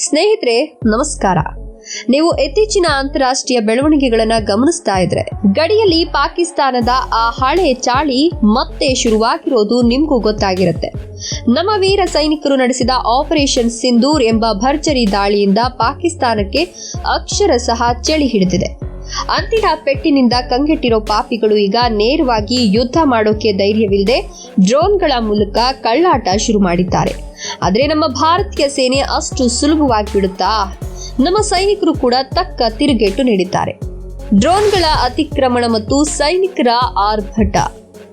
ಸ್ನೇಹಿತರೆ, ನಮಸ್ಕಾರ. ನೀವು ಇತ್ತೀಚಿನ ಅಂತಾರಾಷ್ಟ್ರೀಯ ಬೆಳವಣಿಗೆಗಳನ್ನ ಗಮನಿಸ್ತಾ ಇದ್ರೆ, ಗಡಿಯಲ್ಲಿ ಪಾಕಿಸ್ತಾನದ ಆ ಹಳೆ ಚಾಳಿ ಮತ್ತೆ ಶುರುವಾಗಿರೋದು ನಿಮ್ಗೂ ಗೊತ್ತಾಗಿರುತ್ತೆ. ನಮ್ಮ ವೀರ ಸೈನಿಕರು ನಡೆಸಿದ ಆಪರೇಷನ್ ಸಿಂಧೂರ್ ಎಂಬ ಭರ್ಜರಿ ದಾಳಿಯಿಂದ ಪಾಕಿಸ್ತಾನಕ್ಕೆ ಅಕ್ಷರ ಸಹ ಚಳಿ ಹಿಡಿದಿದೆ. ಅಂತಿನ ಪೆಟ್ಟಿನಿಂದ ಕಂಗೆಟ್ಟಿರೋ ಪಾಪಿಗಳು ಈಗ ನೇರವಾಗಿ ಯುದ್ಧ ಮಾಡೋಕೆ ಧೈರ್ಯವಿಲ್ಲದೆ ಡ್ರೋನ್ಗಳ ಮೂಲಕ ಕಳ್ಳಾಟ ಶುರು ಮಾಡಿದ್ದಾರೆ. ಆದರೆ ನಮ್ಮ ಭಾರತೀಯ ಸೇನೆ ಅಷ್ಟು ಸುಲಭವಾಗಿ ಬಿಡುತ್ತಾ ನಮ್ಮ ಸೈನಿಕರು ಕೂಡ ತಕ್ಕ ತಿರುಗೇಟು ನೀಡಿದ್ದಾರೆ. ಡ್ರೋನ್ಗಳ ಅತಿಕ್ರಮಣ ಮತ್ತು ಸೈನಿಕರ ಆರ್ಭಟ.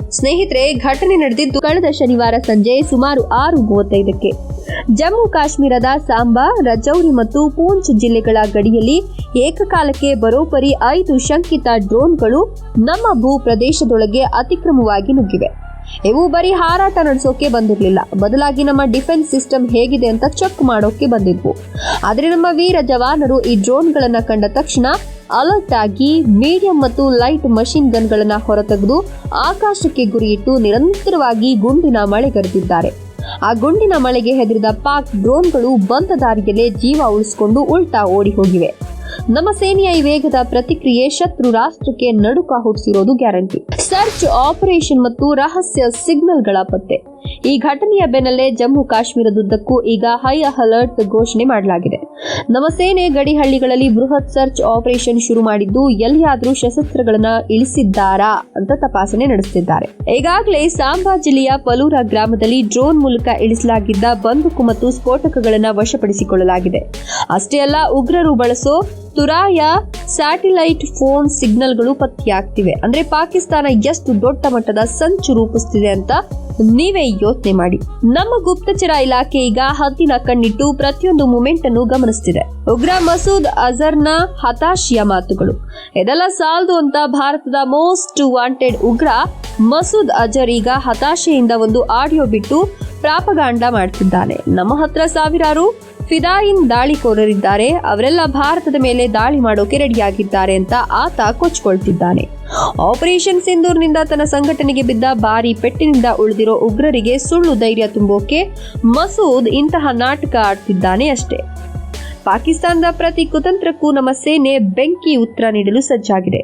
ಸ್ನೇಹಿತರೆ, ಘಟನೆ ನಡೆದಿದ್ದು ಕಳೆದ ಶನಿವಾರ ಸಂಜೆ ಸುಮಾರು ಆರು ಮೂವತ್ತೈದಕ್ಕೆ. ಜಮ್ಮು ಕಾಶ್ಮೀರದ ಸಾಂಬಾ, ರಜೌರಿ ಮತ್ತು ಪೂಂಚ್ ಜಿಲ್ಲೆಗಳ ಗಡಿಯಲ್ಲಿ ಏಕಕಾಲಕ್ಕೆ ಬರೋಬ್ಬರಿ ಐದು ಶಂಕಿತ ಡ್ರೋನ್ಗಳು ನಮ್ಮ ಭೂ ಪ್ರದೇಶದೊಳಗೆ ಅತಿಕ್ರಮವಾಗಿ ನುಗ್ಗಿವೆ. ಇವು ಬರೀ ಹಾರಾಟ ನಡೆಸೋಕೆ ಬಂದಿರಲಿಲ್ಲ. ಬದಲಾಗಿ ನಮ್ಮ ಡಿಫೆನ್ಸ್ ಸಿಸ್ಟಮ್ ಹೇಗಿದೆ ಅಂತ ಚೆಕ್ ಮಾಡೋಕೆ ಬಂದಿದ್ವು. ಆದರೆ ನಮ್ಮ ವೀರ ಜವಾನರು ಈ ಡ್ರೋನ್ಗಳನ್ನು ಕಂಡ ತಕ್ಷಣ ಅಲರ್ಟ್ ಆಗಿ ಮೀಡಿಯಂ ಮತ್ತು ಲೈಟ್ ಮಷಿನ್ ಗನ್ಗಳನ್ನು ಹೊರತೆಗೆದು ಆಕಾಶಕ್ಕೆ ಗುರಿಯಿಟ್ಟು ನಿರಂತರವಾಗಿ ಗುಂಡಿನ ಮಳೆಗರೆದಿದ್ದಾರೆ ಆ ಗುಂಡಿನ ಮಳೆಗೆ ಹೆದರಿದ ಪಾಕ್ ಡ್ರೋನ್ಗಳು ಬಂದ ದಾರಿಯಲ್ಲೇ ಜೀವ ಉಳಿಸಿಕೊಂಡು ಉಲ್ಟಾ ಓಡಿ ಹೋಗಿವೆ ನಮ್ಮ ಸೇನೆಯ ಈ ವೇಗದ ಪ್ರತಿಕ್ರಿಯೆ ಶತ್ರು ರಾಷ್ಟ್ರಕ್ಕೆ ನಡುಕ ಹುಟ್ಟಿಸಿರೋದು ಗ್ಯಾರಂಟಿ. ಸರ್ಚ್ ಆಪರೇಷನ್ ಮತ್ತು ರಹಸ್ಯ ಸಿಗ್ನಲ್ಗಳ ಪತ್ತೆ. ಈ ಘಟನೆಯ ಬೆನ್ನಲ್ಲೇ ಜಮ್ಮು ಕಾಶ್ಮೀರದುದ್ದಕ್ಕೂ ಈಗ ಹೈ ಅಲರ್ಟ್ ಘೋಷಣೆ ಮಾಡಲಾಗಿದೆ. ನಮ್ಮ ಸೇನೆ ಗಡಿಹಳ್ಳಿಗಳಲ್ಲಿ ಬೃಹತ್ ಸರ್ಚ್ ಆಪರೇಷನ್ ಶುರು ಮಾಡಿದ್ದು ಎಲ್ಲಿಯಾದ್ರೂ ಶಸ್ತ್ರಾಸ್ತ್ರಗಳನ್ನ ಇಳಿಸಿದ್ದಾರಾ ಅಂತ ತಪಾಸಣೆ ನಡೆಸುತ್ತಿದ್ದಾರೆ ಈಗಾಗಲೇ ಸಾಂಬಾ ಜಿಲ್ಲೆಯ ಪಲೂರ ಗ್ರಾಮದಲ್ಲಿ ಡ್ರೋನ್ ಮೂಲಕ ಇಳಿಸಲಾಗಿದ್ದ ಬಂದೂಕು ಮತ್ತು ಸ್ಫೋಟಕಗಳನ್ನ ವಶಪಡಿಸಿಕೊಳ್ಳಲಾಗಿದೆ. ಅಷ್ಟೇ ಅಲ್ಲ, ಉಗ್ರರು ಬಳಸೋ ತುರಾಯ ಸ್ಯಾಟಿಲೈಟ್ ಫೋನ್ ಸಿಗ್ನಲ್ಗಳು ಪತ್ತೆಯಾಗ್ತಿವೆ. ಅಂದ್ರೆ ಪಾಕಿಸ್ತಾನ ಎಷ್ಟು ದೊಡ್ಡ ಮಟ್ಟದ ಸಂಚು ರೂಪಿಸುತ್ತಿದೆ ಅಂತ ನೀವೇ ಯೋಚನೆ ಮಾಡಿ. ನಮ್ಮ ಗುಪ್ತಚರ ಇಲಾಖೆ ಈಗ ಹದ್ದಿನ ಕಣ್ಣಿಟ್ಟು ಪ್ರತಿಯೊಂದು ಮೂಮೆಂಟ್ ಅನ್ನು ಗಮನಿಸ್ತಿದೆ. ಉಗ್ರ ಮಸೂದ್ ಅಜರ್ನ ಹತಾಶಿಯ ಮಾತುಗಳು. ಇದೆಲ್ಲ ಸಾಲದು ಅಂತ ಭಾರತದ ಮೋಸ್ಟ್ ವಾಂಟೆಡ್ ಉಗ್ರ ಮಸೂದ್ ಅಜರ್ ಈಗ ಹತಾಶೆಯಿಂದ ಒಂದು ಆಡಿಯೋ ಬಿಟ್ಟು ಪ್ರಾಪಗಾಂಡ ಮಾಡ್ತಿದ್ದಾನೆ. ನಮ್ಮ ಹತ್ರ ಸಾವಿರಾರು ಫಿದಾಯಿನ್ ದಾಳಿಕೋರರಿದ್ದಾರೆ. ಅವರೆಲ್ಲ ಭಾರತದ ಮೇಲೆ ದಾಳಿ ಮಾಡೋಕೆ ರೆಡಿಯಾಗಿದ್ದಾರೆ ಅಂತ ಆತ ಕೊಚ್ಕೊಳ್ತಿದ್ದಾನೆ. ಆಪರೇಷನ್ ಸಿಂಧೂರ್ನಿಂದ ತನ್ನ ಸಂಘಟನೆಗೆ ಬಿದ್ದ ಭಾರಿ ಪೆಟ್ಟಿನಿಂದ ಉಳಿದಿರೋ ಉಗ್ರರಿಗೆ ಸುಳ್ಳು ಧೈರ್ಯ ತುಂಬೋಕೆ ಮಸೂದ್ ಇಂತಹ ನಾಟಕ ಆಡ್ತಿದ್ದಾನೆ ಅಷ್ಟೇ. ಪಾಕಿಸ್ತಾನದ ಪ್ರತಿ ಕುತಂತ್ರಕ್ಕೂ ನಮ್ಮ ಸೇನೆ ಬೆಂಕಿ ಉತ್ತರ ನೀಡಲು ಸಜ್ಜಾಗಿದೆ.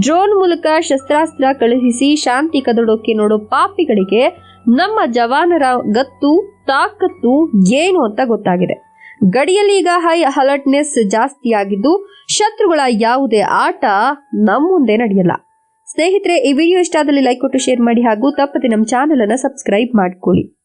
ಡ್ರೋನ್ ಮೂಲಕ ಶಸ್ತ್ರಾಸ್ತ್ರ ಕಳುಹಿಸಿ ಶಾಂತಿ ಕದಡೋಕೆ ನೋಡೋ ಪಾಪಿಗಳಿಗೆ ನಮ್ಮ ಜವಾನರ ಗತ್ತು, ತಾಕತ್ತು ಏನು ಅಂತ ಗೊತ್ತಾಗಿದೆ. ಗಡಿಯಲ್ಲಿ ಈಗ ಹೈ ಅಲರ್ಟ್ನೆಸ್ ಜಾಸ್ತಿ ಆಗಿದ್ದು ಶತ್ರುಗಳ ಯಾವುದೇ ಆಟ ನಮ್ಮ ಮುಂದೆ ನಡೆಯಲ್ಲ. ಸ್ನೇಹಿತರೆ, ಈ ವಿಡಿಯೋ ಇಷ್ಟ ಆದಲ್ಲಿ ಲೈಕ್ ಕೊಟ್ಟು ಶೇರ್ ಮಾಡಿ ಹಾಗೂ ತಪ್ಪದೆ ನಮ್ಮ ಚಾನೆಲ್ ಅನ್ನು ಸಬ್ಸ್ಕ್ರೈಬ್ ಮಾಡ್ಕೊಳ್ಳಿ.